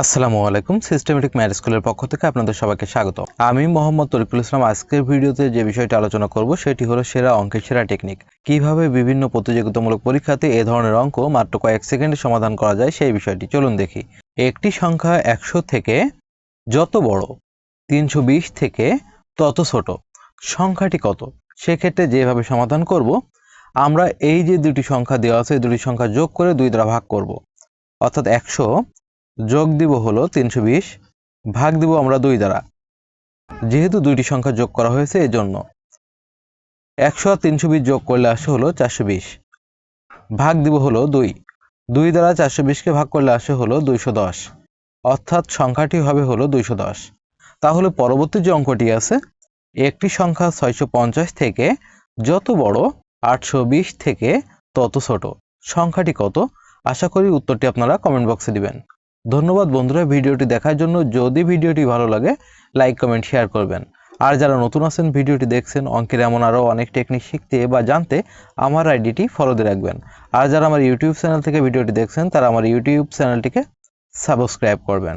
আসসালামু আলাইকুম systematic math স্কুলের পক্ষ থেকে আপনাদের সবাইকে স্বাগত। আমি মোহাম্মদ তরিকুল ইসলাম। আজকের ভিডিওতে যে বিষয়টি আলোচনা করব, সেটি হলো সেরা অঙ্কের সেরা টেকনিক কীভাবে বিভিন্ন প্রতিযোগিতামূলক পরীক্ষাতে এ ধরনের অঙ্ক মাত্র কয়েক সেকেন্ডে সমাধান করা যায় সেই বিষয়টি চলুন দেখি। একটি সংখ্যা একশো থেকে যত বড়, তিনশো বিশ থেকে তত ছোট। সংখ্যাটি কত? সেক্ষেত্রে যেভাবে সমাধান করব, আমরা এই যে দুটি সংখ্যা দেওয়া আছে দুটি সংখ্যা যোগ করে দুই দ্বারা ভাগ করব। অর্থাৎ একশো যোগ দিব হলো তিনশো বিশ, ভাগ দিব আমরা দুই দ্বারা। যেহেতু দুইটি সংখ্যা যোগ করা হয়েছে এই জন্য একশো আর তিনশো বিশ যোগ করলে আসে হলো চারশো বিশ। ভাগ দিব হলো দুই। দুই দ্বারা চারশো বিশকে ভাগ করলে আসে হলো দুইশো দশ। অর্থাৎ সংখ্যাটি হবে হলো দুইশো দশ। তাহলে পরবর্তী যে অঙ্কটি আছে, একটি সংখ্যা ছয়শো পঞ্চাশ থেকে যত বড় আটশো বিশ থেকে তত ছোট। সংখ্যাটি কত? আশা করি উত্তরটি আপনারা কমেন্ট বক্সে দিবেন। ধন্যবাদ বন্ধুরা ভিডিওটি দেখার জন্য। যদি ভিডিওটি ভালো লাগে লাইক কমেন্ট শেয়ার করবেন। আর যারা নতুন আছেন, ভিডিওটি দেখছেন, অঙ্কের এমন আরও অনেক টেকনিক শিখতে বা জানতে আমার আইডিটি ফলো দিয়ে রাখবেন। আর যারা আমার ইউটিউব চ্যানেল থেকে ভিডিওটি দেখছেন, তারা আমার ইউটিউব চ্যানেলটিকে সাবস্ক্রাইব করবেন।